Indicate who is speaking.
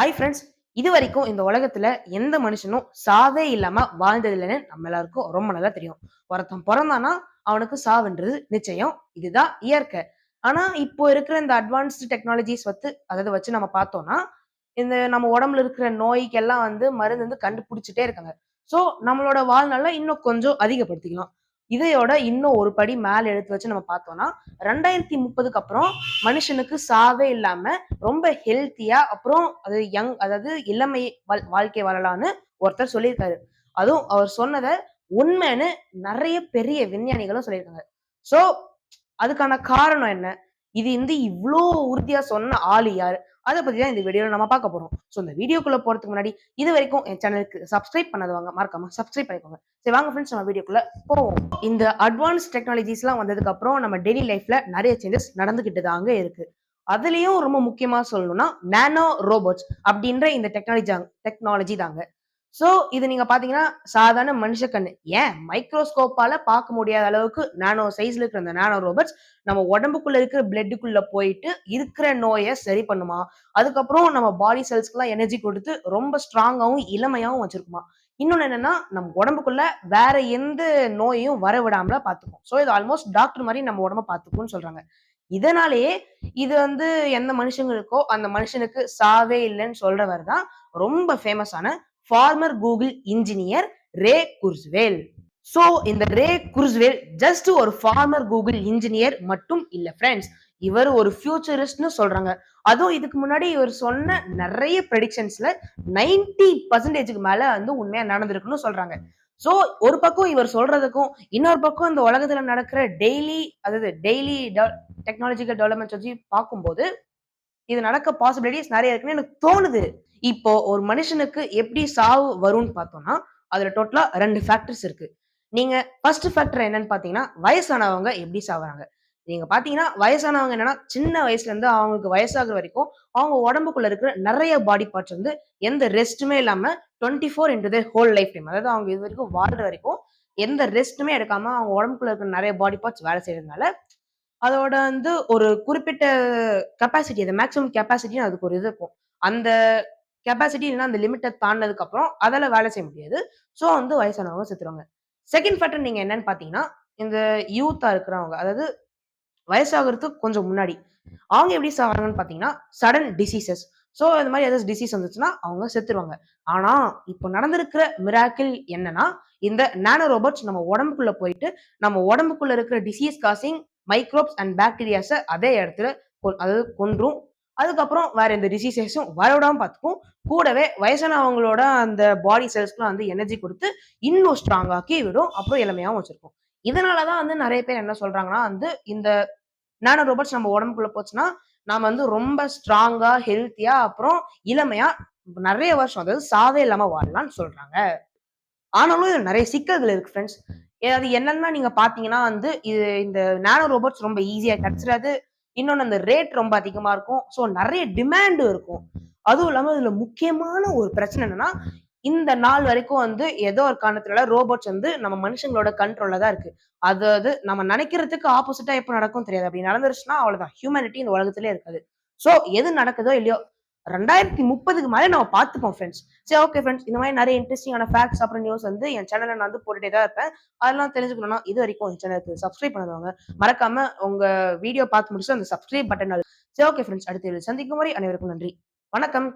Speaker 1: Hi friends இது வரைக்கும் இந்த உலகத்துல எந்த மனுஷனும் சாவே இல்லாம வாழ்ந்தது இல்லைன்னு நம்ம எல்லாருக்கும் ரொம்ப நல்லா தெரியும். ஒருத்தன் பிறந்தானா அவனுக்கு சாவுன்றது நிச்சயம். இதுதான் இயற்கை. ஆனா இப்போ இருக்கிற இந்த அட்வான்ஸ்டு டெக்னாலஜிஸ் வந்து அதாவது வச்சு நம்ம பார்த்தோம்னா இந்த நம்ம உடம்புல இருக்கிற நோய்க்கெல்லாம் வந்து மருந்து வந்து கண்டுபிடிச்சிட்டே இருக்காங்க. ஸோ நம்மளோட வாழ்நாள இன்னும் கொஞ்சம் அதிகப்படுத்திக்கலாம். இதையோட இன்னும் ஒரு படி மேல எடுத்து வச்சு நம்ம பார்த்தோம்னா ரெண்டாயிரத்தி முப்பதுக்கு அப்புறம் மனுஷனுக்கு சாவே இல்லாம ரொம்ப ஹெல்த்தியா அப்புறம் அது யங் அதாவது இளமை வாழ்க்கை வாழலாம்னு ஒருத்தர் சொல்லியிருக்காரு. அதுவும் அவர் சொன்னதை உண்மைன்னு நிறைய பெரிய விஞ்ஞானிகளும் சொல்லியிருக்காங்க. சோ அதுக்கான காரணம் என்ன? இது வந்து இவ்வளோ உறுதியா சொன்ன ஆளு யாரு? அதை பத்தி தான் இந்த வீடியோவில் நம்ம பார்க்க போறோம். ஸோ இந்த வீடியோக்குள்ள போறதுக்கு முன்னாடி இது வரைக்கும் என் சேனலுக்கு சப்ஸ்கிரைப் பண்ணாதவங்க மறக்காம சப்ஸ்கிரைப் பண்ணிக்கோங்க. சரி வாங்க ஃப்ரெண்ட்ஸ் நம்ம வீடியோக்குள்ள போவோம். இந்த அட்வான்ஸ் டெக்னாலஜிஸ்லாம் வந்ததுக்கு அப்புறம் நம்ம டெய்லி லைஃப்ல நிறைய சேஞ்சஸ் நடந்துகிட்டு தாங்க இருக்கு. அதுலயும் ரொம்ப முக்கியமா சொல்லணும்னா நானோ ரோபோட்ஸ் அப்படின்ற இந்த டெக்னாலஜி டெக்னாலஜி தாங்க. சோ இது நீங்க பாத்தீங்கன்னா சாதாரண மனுஷ கண்ணு. ஏன்? மைக்ரோஸ்கோப்பால பார்க்க முடியாத அளவுக்கு நானோ சைஸ்ல இருக்கிற அந்த நானோ ரோபோட்ஸ் நம்ம உடம்புக்குள்ள இருக்கிற பிளட்டுக்குள்ள போயிட்டு இருக்கிற நோயை சரி பண்ணுமா? அதுக்கப்புறம் நம்ம பாடி செல்ஸ்க்குலாம் எனர்ஜி கொடுத்து ரொம்ப ஸ்ட்ராங்காகவும் இளமையாகவும் வச்சிருக்குமா? இன்னொன்னு என்னன்னா நம்ம உடம்புக்குள்ள வேற எந்த நோயையும் வர விடாமல பாத்துக்கும் ஸோ இது ஆல்மோஸ்ட் டாக்டர் மாதிரி நம்ம உடம்ப பாத்துக்கும்னு சொல்றாங்க. இதனாலேயே இது வந்து எந்த மனுஷங்களுக்கோ அந்த மனுஷனுக்கு சாவே இல்லைன்னு சொல்றவர் தான் ரொம்ப ஃபேமஸான former Google engineer Ray Kurzweil so இந்த ரே குர்ஸ்வேல் ஜஸ்ட் ஒரு ஃபார்மர் கூகுள் இன்ஜினியர் மட்டும் இல்ல ஃப்ரெண்ட்ஸ் இவர் ஒரு ஃபியூச்சரிஸ்ட்னு சொல்றாங்க. அதுவும் இதுக்கு முன்னாடி இவர் சொன்ன நிறைய ப்ரெடிக்ஷன்ஸ்ல 90% பர்சன்டேஜுக்கு மேல வந்து உண்மையா நடந்திருக்குன்னு சொல்றாங்க. சோ ஒரு பக்கம் இவர் சொல்றதுக்கும் இன்னொரு பக்கம் இந்த உலகத்துல நடக்கிற டெய்லி அதாவது டெய்லி டெக்னாலஜிக்கல் டெவலப்மெண்ட்ஸ் வச்சு பார்க்கும்போது இது நடக்க பாசிபிலிட்டிஸ் நிறைய இருக்குன்னு எனக்கு தோணுது. இப்போ ஒரு மனுஷனுக்கு எப்படி சாவு வரும்னு பார்த்தோம்னா அதுல டோட்டலா ரெண்டு ஃபேக்டர்ஸ் இருக்கு. நீங்க ஃபர்ஸ்ட் ஃபேக்டர் என்னன்னு பாத்தீங்கன்னா வயசானவங்க எப்படி சாகுறாங்க நீங்க பாத்தீங்கன்னா வயசானவங்க என்னன்னா சின்ன வயசுல இருந்து அவங்களுக்கு வயசாகிற வரைக்கும் அவங்க உடம்புக்குள்ள இருக்கிற நிறைய பாடி பார்ட்ஸ் வந்து எந்த ரெஸ்ட்டுமே இல்லாம twenty four into whole lifetime அதாவது அவங்க இது வரைக்கும் வாழ்ற வரைக்கும் எந்த ரெஸ்ட்டுமே எடுக்காம அவங்க உடம்புக்குள்ள இருக்கிற நிறைய பாடி பார்ட்ஸ் வேலை செய்யறதுனால அதோட வந்து ஒரு குறிப்பிட்ட கெப்பாசிட்டி அந்த மேக்ஸிமம் கெப்பாசிட்டின்னு அதுக்கு ஒரு இது இருக்கும். அந்த கெப்பாசிட்டி இல்லைன்னா அந்த லிமிட்டை தாண்டினதுக்கு அப்புறம் அதில் வேலை செய்ய முடியாது. ஸோ வந்து வயசானவங்க செத்துருவாங்க. செகண்ட் ஃபேக்டர் நீங்கள் என்னன்னு பார்த்தீங்கன்னா இந்த யூத்தாக இருக்கிறவங்க அதாவது வயசாகிறதுக்கு கொஞ்சம் முன்னாடி அவங்க எப்படி சாகிறாங்கன்னு பார்த்தீங்கன்னா சடன் டிசீசஸ் ஸோ இந்த மாதிரி ஏதாச்சும் டிசீஸ் வந்துச்சுன்னா அவங்க செத்துருவாங்க. ஆனால் இப்போ நடந்திருக்கிற மிராக்கிள் என்னன்னா இந்த நானோ ரோபோட்ஸ் நம்ம உடம்புக்குள்ள போயிட்டு நம்ம உடம்புக்குள்ள இருக்கிற டிசீஸ் காசிங் மைக்ரோப்ஸ் அண்ட் பாக்டீரியாஸை அதே இடத்துல கொ- அதாவது கொன்றும் அதுக்கப்புறம் வேற எந்த டிசீசஸும் வரவிடாம பார்த்துக்கும் கூடவே வயசானவங்களோட அந்த பாடி செல்ஸ்க்குலாம் வந்து எனர்ஜி கொடுத்து இன்னும் ஸ்ட்ராங் ஆக்கி விடும். அப்புறம் இளமையாகவும் வச்சிருக்கும். இதனாலதான் வந்து நிறைய பேர் என்ன சொல்றாங்கன்னா வந்து இந்த நானோ ரோபோட்ஸ் நம்ம உடம்புக்குள்ள போச்சுன்னா நாம வந்து ரொம்ப ஸ்ட்ராங்கா ஹெல்த்தியா அப்புறம் இளமையா நிறைய வருஷம் அதாவது சாவே இல்லாம வாழலாம்னு சொல்றாங்க. ஆனாலும் இதுல நிறைய சிக்கல்கள் இருக்கு ஃப்ரெண்ட்ஸ் அது என்னன்னா நீங்க பாத்தீங்கன்னா வந்து இது இந்த நானோ ரோபோட்ஸ் ரொம்ப ஈஸியா கிடைச்சிடாது. இன்னொன்று அந்த ரேட் ரொம்ப அதிகமாக இருக்கும். ஸோ நிறைய டிமாண்டும் இருக்கும். அதுவும் இல்லாம இதில் முக்கியமான ஒரு பிரச்சனை என்னன்னா இந்த நாள் வரைக்கும் வந்து ஏதோ ஒரு காரணத்துல ரோபோட்ஸ் வந்து நம்ம மனுஷங்களோட கண்ட்ரோல்ல தான் இருக்கு. அதாவது நம்ம நினைக்கிறதுக்கு ஆப்போசிட்டா எப்போ நடக்கும் தெரியாது. அப்படி நடந்துருச்சுன்னா அவ்வளவுதான். ஹியூமனிட்டி இந்த உலகத்திலே இருக்காது. ஸோ எது நடக்குதோ இல்லையோ ரெண்டாயிரத்தி முப்பதுக்கு மேலே நம்ம பார்த்துப்போம் ஃப்ரெண்ட்ஸ் சரி ஓகே ஃப்ரெண்ட்ஸ் இந்த மாதிரி நிறைய இன்ட்ரெஸ்டிங்கான ஃபேக்ட்ஸ் அப்புறம் நியூஸ் வந்து என் சேனலில் நான் வந்து போட்டுட்டே தான் இருப்பேன். அதெல்லாம் தெரிஞ்சுக்கணும்னா இது வரைக்கும் என் சேனலுக்கு சப்ஸ்கிரைப் பண்ணாதவங்க மறக்காம உங்க வீடியோ பார்த்து முடிச்சு அந்த சப்ஸ்கிரைப் பட்டன் சரி ஓகே ஃப்ரெண்ட்ஸ் அடுத்த சந்திக்கும் வரை அனைவருக்கும் நன்றி. வணக்கம்.